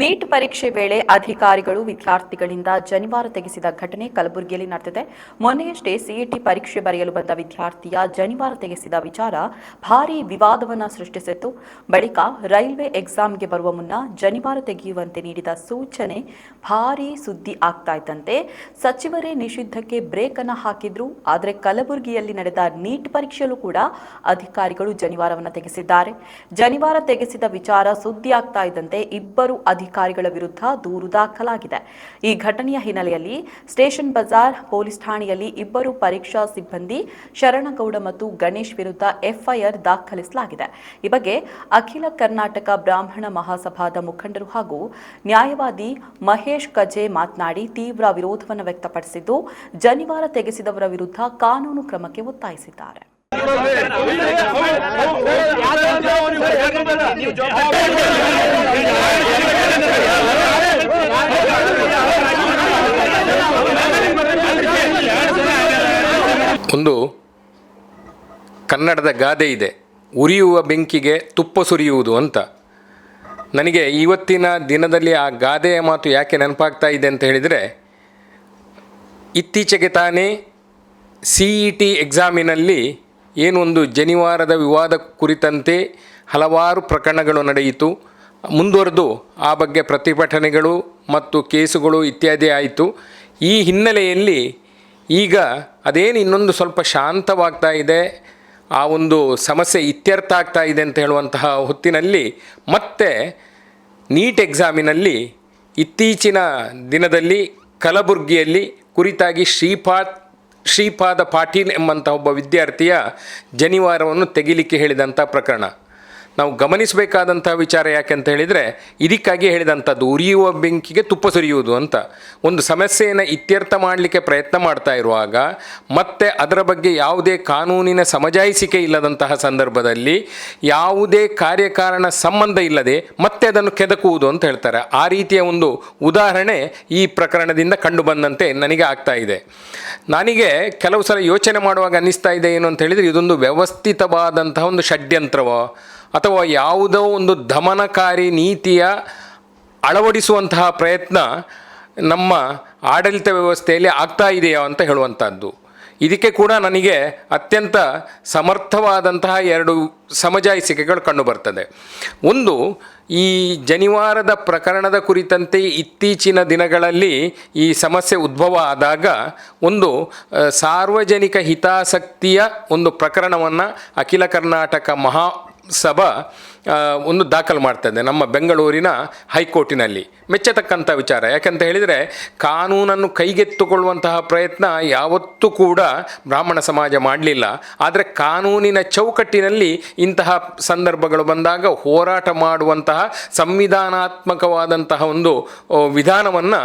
Neat ಪರೀಕ್ಷೆ ವೇಳೆ ಅಧಿಕಾರಿಗಳು ವಿದ್ಯಾರ್ಥಿಗಳಿಂದ ಜನಿವಾರ ತೆಗೆಸಿದ ಘಟನೆ ಕಲಬುರಗಿಯಲ್ಲಿ ನಡೆದಿದೆ. ಮೊನ್ನೆಯಷ್ಟೇ ಸಿಇಟಿ ಪರೀಕ್ಷೆ ಬರೆಯಲು ಬಂದ ವಿದ್ಯಾರ್ಥಿಯ ಜನಿವಾರ ತೆಗೆಸಿದ ವಿಚಾರ ಭಾರೀ ವಿವಾದವನ್ನು ಸೃಷ್ಟಿಸಿತ್ತು. ಬಳಿಕ ರೈಲ್ವೆ ಎಕ್ಸಾಮ್ಗೆ ಬರುವ ಮುನ್ನ ಜನಿವಾರ ತೆಗೆಯುವಂತೆ ನೀಡಿದ ಸೂಚನೆ ಭಾರೀ ಸುದ್ದಿ ಆಗ್ತಾ ಇದ್ದಂತೆ. ಸಚಿವರೇ ನಿಷಿದ್ಧಕ್ಕೆ ಬ್ರೇಕ್ ಅನ್ನ ಹಾಕಿದ್ರು. ಆದರೆ ಕಲಬುರಗಿಯಲ್ಲಿ ನಡೆದ ನೀಟ್ ಪರೀಕ್ಷೆಯಲ್ಲೂ ಕೂಡ ಅಧಿಕಾರಿಗಳು ಜನಿವಾರವನ್ನು ತೆಗೆಸಿದ್ದಾರೆ. ಜನಿವಾರ ತೆಗೆಸಿದ ವಿಚಾರ ಸುದ್ದಿ ಆಗ್ತಾ ಇದ್ದಂತೆ ಇಬ್ಬರು ಅಧಿಕಾರಿಗಳ ವಿರುದ್ಧ ದೂರು ದಾಖಲಾಗಿದೆ. ಈ ಘಟನೆಯ ಹಿನ್ನೆಲೆಯಲ್ಲಿ ಸ್ಟೇಷನ್ ಬಜಾರ್, ಪೊಲೀಸ್ ಠಾಣೆಯಲ್ಲಿ ಇಬ್ಬರು ಪರೀಕ್ಷಾ ಸಿಬ್ಬಂದಿ, ಶರಣಗೌಡ ಮತ್ತು ಗಣೇಶ್ ವಿರುದ್ಧ ಎಫ್ಐಆರ್ ದಾಖಲಿಸಲಾಗಿದೆ. ಈ ಬಗ್ಗೆ ಅಖಿಲ ಕರ್ನಾಟಕ ಬ್ರಾಹ್ಮಣ ಮಹಾಸಭಾದ ಮುಖಂಡರು ಹಾಗೂ ನ್ಯಾಯವಾದಿ ಮಹೇಶ್ ಕಜೆ ಮಾತನಾಡಿ ತೀವ್ರ ವಿರೋಧವನ್ನು ವ್ಯಕ್ತಪಡಿಸಿದ್ದು, ಜನಿವಾರ ತೆಗೆಸಿದವರ ವಿರುದ್ಧ ಕಾನೂನು ಕ್ರಮಕ್ಕೆ ಒತ್ತಾಯಿಸಿದ್ದಾರೆ. ಒಂದು ಕನ್ನಡದ ಗಾದೆ ಇದೆ. ಉರಿಯುವ ಬೆಂಕಿಗೆ ತುಪ್ಪ ಸುರಿಯುವುದು ಅಂತ. ನನಗೆ ಇವತ್ತಿನ ದಿನದಲ್ಲಿ ಆ ಗಾದೆಯ ಮಾತು ಯಾಕೆ ನೆನಪಾಗ್ತಾ ಇದೆ ಅಂತ ಹೇಳಿದರೆ, ಇತ್ತೀಚೆಗೆ ತಾನೇ ಸಿ ಇ ಟಿ ಎಕ್ಸಾಮಿನಲ್ಲಿ ಏನೊಂದು ಜನಿವಾರದ ವಿವಾದ ಕುರಿತಂತೆ ಹಲವಾರು ಪ್ರಕರಣಗಳು ನಡೆಯಿತು. ಮುಂದುವರೆದು ಆ ಬಗ್ಗೆ ಪ್ರತಿಭಟನೆಗಳು ಮತ್ತು ಕೇಸುಗಳು ಇತ್ಯಾದಿ ಆಯಿತು. ಈ ಹಿನ್ನೆಲೆಯಲ್ಲಿ ಈಗ ಅದೇನು ಇನ್ನೊಂದು ಸ್ವಲ್ಪ ಶಾಂತವಾಗ್ತಾ ಇದೆ, ಆ ಒಂದು ಸಮಸ್ಯೆ ಇತ್ಯರ್ಥ ಆಗ್ತಾ ಇದೆ ಅಂತ ಹೇಳುವಂತಹ ಹೊತ್ತಿನಲ್ಲಿ ಮತ್ತೆ ನೀಟ್ ಎಕ್ಸಾಮಿನಲ್ಲಿ ಇತ್ತೀಚಿನ ದಿನದಲ್ಲಿ ಕಲಬುರ್ಗಿಯಲ್ಲಿ ಕುರಿತಾಗಿ ಶ್ರೀಪಾದ್ ಶ್ರೀಪಾದ ಪಾಟೀಲ್ ಎಂಬಂಥ ಒಬ್ಬ ವಿದ್ಯಾರ್ಥಿಯ ಜನಿವಾರವನ್ನು ತೆಗಿಲಿಕ್ಕೆ ಹೇಳಿದಂಥ ಪ್ರಕರಣ. ನಾವು ಗಮನಿಸಬೇಕಾದಂಥ ವಿಚಾರ ಯಾಕೆ ಅಂತ ಹೇಳಿದರೆ, ಇದಕ್ಕಾಗಿ ಹೇಳಿದಂಥದ್ದು ಉರಿಯುವ ಬೆಂಕಿಗೆ ತುಪ್ಪ ಸುರಿಯುವುದು ಅಂತ. ಒಂದು ಸಮಸ್ಯೆಯನ್ನು ಇತ್ಯರ್ಥ ಮಾಡಲಿಕ್ಕೆ ಪ್ರಯತ್ನ ಮಾಡ್ತಾ ಇರುವಾಗ, ಮತ್ತೆ ಅದರ ಬಗ್ಗೆ ಯಾವುದೇ ಕಾನೂನಿನ ಸಮಜಾಯಿಸಿಕೆ ಇಲ್ಲದಂತಹ ಸಂದರ್ಭದಲ್ಲಿ ಯಾವುದೇ ಕಾರ್ಯಕಾರಣ ಸಂಬಂಧ ಇಲ್ಲದೆ ಮತ್ತೆ ಅದನ್ನು ಕೆದಕುವುದು ಅಂತ ಹೇಳ್ತಾರೆ. ಆ ರೀತಿಯ ಒಂದು ಉದಾಹರಣೆ ಈ ಪ್ರಕರಣದಿಂದ ಕಂಡು ಬಂದಂತೆ ನನಗೆ ಆಗ್ತಾ ಇದೆ. ನನಗೆ ಕೆಲವು ಸಲ ಯೋಚನೆ ಮಾಡುವಾಗ ಅನ್ನಿಸ್ತಾ ಇದೆ ಏನು ಅಂತ ಹೇಳಿದರೆ, ಇದೊಂದು ವ್ಯವಸ್ಥಿತವಾದಂತಹ ಒಂದು ಷಡ್ಯಂತ್ರವೋ ಅಥವಾ ಯಾವುದೋ ಒಂದು ದಮನಕಾರಿ ನೀತಿಯ ಅಳವಡಿಸುವಂತಹ ಪ್ರಯತ್ನ ನಮ್ಮ ಆಡಳಿತ ವ್ಯವಸ್ಥೆಯಲ್ಲಿ ಆಗ್ತಾ ಇದೆಯೋ ಅಂತ ಹೇಳುವಂಥದ್ದು ಇದಕ್ಕೆ ಕೂಡ ನನಗೆ ಅತ್ಯಂತ ಸಮರ್ಥವಾದಂತಹ ಎರಡು ಸಮಜಾಯಿಸಿಕೆಗಳು ಕಂಡುಬರ್ತದೆ ಒಂದು, ಈ ಜನಿವಾರದ ಪ್ರಕರಣದ ಕುರಿತಂತೆ ಇತ್ತೀಚಿನ ದಿನಗಳಲ್ಲಿ ಈ ಸಮಸ್ಯೆ ಉದ್ಭವ ಆದಾಗ ಒಂದು ಸಾರ್ವಜನಿಕ ಹಿತಾಸಕ್ತಿಯ ಒಂದು ಪ್ರಕರಣವನ್ನು ಅಖಿಲ ಕರ್ನಾಟಕ ಮಹಾ ಸಭಾ ಆ, ಒಂದು ದಾಖಲು ಮಾಡ್ತದೆ ನಮ್ಮ ಬೆಂಗಳೂರಿನ ಹೈಕೋರ್ಟಿನಲ್ಲಿ. ಮೆಚ್ಚತಕ್ಕಂಥ ವಿಚಾರ. ಯಾಕಂತ ಹೇಳಿದರೆ ಕಾನೂನನ್ನು ಕೈಗೆತ್ತಿಕೊಳ್ಳುವಂತಹ ಪ್ರಯತ್ನ ಯಾವತ್ತೂ ಕೂಡ ಬ್ರಾಹ್ಮಣ ಸಮಾಜ ಮಾಡಲಿಲ್ಲ. ಆದರೆ ಕಾನೂನಿನ ಚೌಕಟ್ಟಿನಲ್ಲಿ ಇಂತಹ ಸಂದರ್ಭಗಳು ಬಂದಾಗ ಹೋರಾಟ ಮಾಡುವಂತಹ ಸಂವಿಧಾನಾತ್ಮಕವಾದಂತಹ ಒಂದು ವಿಧಾನವನ್ನು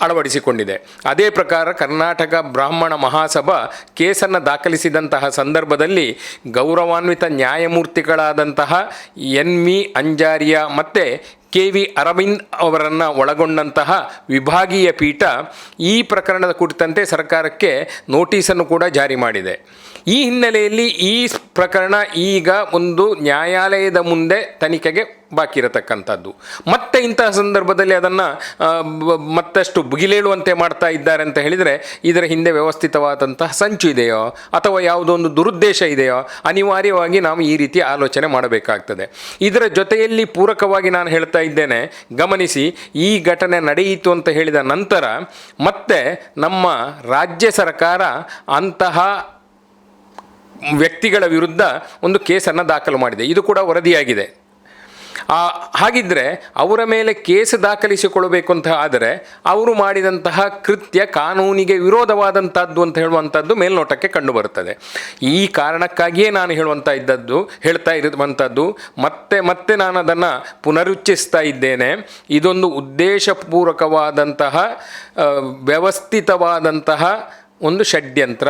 ಅಳವಡಿಸಿಕೊಂಡಿದೆ. ಅದೇ ಪ್ರಕಾರ ಕರ್ನಾಟಕ ಬ್ರಾಹ್ಮಣ ಮಹಾಸಭಾ ಕೇಸನ್ನು ದಾಖಲಿಸಿದಂತಹ ಸಂದರ್ಭದಲ್ಲಿ ಗೌರವಾನ್ವಿತ ನ್ಯಾಯಮೂರ್ತಿಗಳಾದಂತಹ ಎನ್ ವಿ ಅಂಜಾರಿಯಾ ಮತ್ತು ಕೆ ವಿ ಅರವಿಂದ್ ಅವರನ್ನು ಒಳಗೊಂಡಂತಹ ವಿಭಾಗೀಯ ಪೀಠ ಈ ಪ್ರಕರಣದ ಕುರಿತಂತೆ ಸರ್ಕಾರಕ್ಕೆ ನೋಟಿಸನ್ನು ಕೂಡ ಜಾರಿ ಮಾಡಿದೆ. ಈ ಹಿನ್ನೆಲೆಯಲ್ಲಿ ಈ ಪ್ರಕರಣ ಈಗ ಒಂದು ನ್ಯಾಯಾಲಯದ ಮುಂದೆ ತನಿಖೆಗೆ ಬಾಕಿ ಇರತಕ್ಕಂಥದ್ದು. ಮತ್ತೆ ಇಂತಹ ಸಂದರ್ಭದಲ್ಲಿ ಅದನ್ನು ಮತ್ತಷ್ಟು ಬುಗಿಲೇಳುವಂತೆ ಮಾಡ್ತಾ ಇದ್ದಾರೆ ಅಂತ ಹೇಳಿದರೆ ಇದರ ಹಿಂದೆ ವ್ಯವಸ್ಥಿತವಾದಂತಹ ಸಂಚು ಇದೆಯೋ, ಅಥವಾ ಯಾವುದೋ ಒಂದು ದುರುದ್ದೇಶ ಇದೆಯೋ, ಅನಿವಾರ್ಯವಾಗಿ ನಾವು ಈ ರೀತಿ ಆಲೋಚನೆ ಮಾಡಬೇಕಾಗ್ತದೆ. ಇದರ ಜೊತೆಯಲ್ಲಿ ಪೂರಕವಾಗಿ ನಾನು ಹೇಳ್ತಾ ಇದ್ದೇನೆ, ಗಮನಿಸಿ, ಈ ಘಟನೆ ನಡೆಯಿತು ಅಂತ ಹೇಳಿದ ನಂತರ ಮತ್ತೆ ನಮ್ಮ ರಾಜ್ಯ ಸರ್ಕಾರ ಅಂತಹ ವ್ಯಕ್ತಿಗಳ ವಿರುದ್ಧ ಒಂದು ಕೇಸನ್ನು ದಾಖಲು ಮಾಡಿದೆ. ಇದು ಕೂಡ ವರದಿಯಾಗಿದೆ. ಹಾಗಿದ್ದರೆ ಅವರ ಮೇಲೆ ಕೇಸ್ ದಾಖಲಿಸಿಕೊಳ್ಳಬೇಕು ಅಂತ ಆದರೆ ಅವರು ಮಾಡಿದಂತಹ ಕೃತ್ಯ ಕಾನೂನಿಗೆ ವಿರೋಧವಾದಂಥದ್ದು ಅಂತ ಹೇಳುವಂಥದ್ದು ಮೇಲ್ನೋಟಕ್ಕೆ ಕಂಡುಬರುತ್ತದೆ. ಈ ಕಾರಣಕ್ಕಾಗಿಯೇ ನಾನು ಹೇಳುವಂಥ ಇದ್ದದ್ದು, ಹೇಳ್ತಾ ಇರುವಂಥದ್ದು ಮತ್ತೆ ಮತ್ತೆ ನಾನು ಅದನ್ನು ಪುನರುಚ್ಚರಿಸ್ತಾ ಇದ್ದೇನೆ. ಇದೊಂದು ಉದ್ದೇಶಪೂರ್ವಕವಾದಂತಹ ವ್ಯವಸ್ಥಿತವಾದಂತಹ ಒಂದು ಷಡ್ಯಂತ್ರ.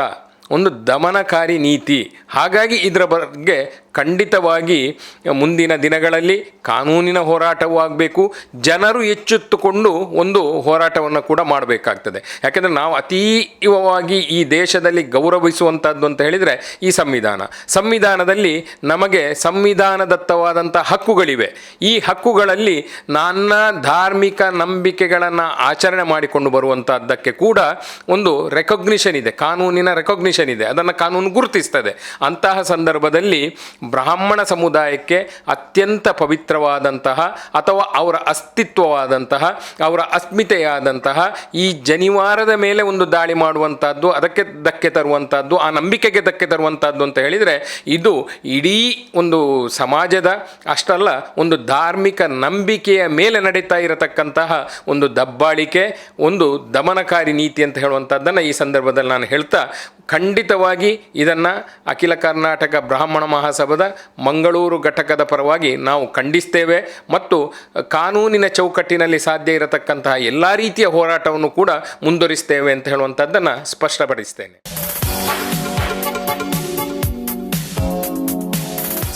ಒಂದು ದಮನಕಾರಿ ನೀತಿ. ಹಾಗಾಗಿ ಇದರ ಬಗ್ಗೆ ಖಂಡಿತವಾಗಿ ಮುಂದಿನ ದಿನಗಳಲ್ಲಿ ಕಾನೂನಿನ ಹೋರಾಟವೂ ಆಗಬೇಕು. ಜನರು ಎಚ್ಚೆತ್ತುಕೊಂಡು ಒಂದು ಹೋರಾಟವನ್ನು ಕೂಡ ಮಾಡಬೇಕಾಗ್ತದೆ. ಯಾಕೆಂದರೆ ನಾವು ಅತೀವವಾಗಿ ಈ ದೇಶದಲ್ಲಿ ಗೌರವಿಸುವಂಥದ್ದು ಅಂತ ಹೇಳಿದರೆ ಈ ಸಂವಿಧಾನ. ಸಂವಿಧಾನದಲ್ಲಿ ನಮಗೆ ಸಂವಿಧಾನದತ್ತವಾದಂಥ ಹಕ್ಕುಗಳಿವೆ. ಈ ಹಕ್ಕುಗಳಲ್ಲಿ ನನ್ನ ಧಾರ್ಮಿಕ ನಂಬಿಕೆಗಳನ್ನು ಆಚರಣೆ ಮಾಡಿಕೊಂಡು ಬರುವಂಥದ್ದಕ್ಕೆ ಕೂಡ ಒಂದು ರೆಕಗ್ನಿಷನ್ ಇದೆ. ಕಾನೂನಿನ ರೆಕಗ್ನಿಷನ್ ಇದೆ. ಅದನ್ನು ಕಾನೂನು ಗುರುತಿಸ್ತದೆ. ಅಂತಹ ಸಂದರ್ಭದಲ್ಲಿ ಬ್ರಾಹ್ಮಣ ಸಮುದಾಯಕ್ಕೆ ಅತ್ಯಂತ ಪವಿತ್ರವಾದಂತಹ ಅಥವಾ ಅವರ ಅಸ್ತಿತ್ವವಾದಂತಹ, ಅವರ ಅಸ್ಮಿತೆಯಾದಂತಹ ಈ ಜನಿವಾರದ ಮೇಲೆ ಒಂದು ದಾಳಿ ಮಾಡುವಂಥದ್ದು ಅದಕ್ಕೆ ಧಕ್ಕೆ ತರುವಂಥದ್ದು ಆ ನಂಬಿಕೆಗೆ ಧಕ್ಕೆ ತರುವಂಥದ್ದು ಅಂತ ಹೇಳಿದರೆ ಇದು ಇಡೀ ಒಂದು ಸಮಾಜದ ಅಷ್ಟಲ್ಲ, ಒಂದು ಧಾರ್ಮಿಕ ನಂಬಿಕೆಯ ಮೇಲೆ ನಡೀತಾ ಇರತಕ್ಕಂತಹ ಒಂದು ದಬ್ಬಾಳಿಕೆ, ಒಂದು ದಮನಕಾರಿ ನೀತಿ ಅಂತ ಹೇಳುವಂಥದ್ದನ್ನು ಈ ಸಂದರ್ಭದಲ್ಲಿ ನಾನು ಹೇಳ್ತಾ ಖಂಡಿತವಾಗಿ ಇದನ್ನು ಅಖಿಲ ಕರ್ನಾಟಕ ಬ್ರಾಹ್ಮಣ ಮಹಾಸಭದ ಮಂಗಳೂರು ಘಟಕದ ಪರವಾಗಿ ನಾವು ಖಂಡಿಸ್ತೇವೆ. ಮತ್ತು ಕಾನೂನಿನ ಚೌಕಟ್ಟಿನಲ್ಲಿ ಸಾಧ್ಯ ಇರತಕ್ಕಂತಹ ಎಲ್ಲ ರೀತಿಯ ಹೋರಾಟವನ್ನು ಕೂಡ ಮುಂದುವರಿಸ್ತೇವೆ ಅಂತ ಹೇಳುವಂಥದ್ದನ್ನು ಸ್ಪಷ್ಟಪಡಿಸ್ತೇನೆ.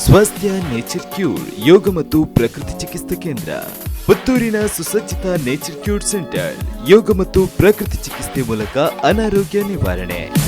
ಸ್ವಾಸ್ಥ್ಯ, ನೇಚರ್ ಕ್ಯೂರ್, ಯೋಗ ಮತ್ತು ಪ್ರಕೃತಿ ಚಿಕಿತ್ಸಾ ಕೇಂದ್ರ, ಪುತ್ತೂರಿನ ಸುಸಜ್ಜಿತ ನೇಚರ್ ಕ್ಯೂರ್ ಸೆಂಟರ್, ಯೋಗ ಮತ್ತು ಪ್ರಕೃತಿ ಚಿಕಿತ್ಸೆ ಮೂಲಕ ಅನಾರೋಗ್ಯ ನಿವಾರಣೆ.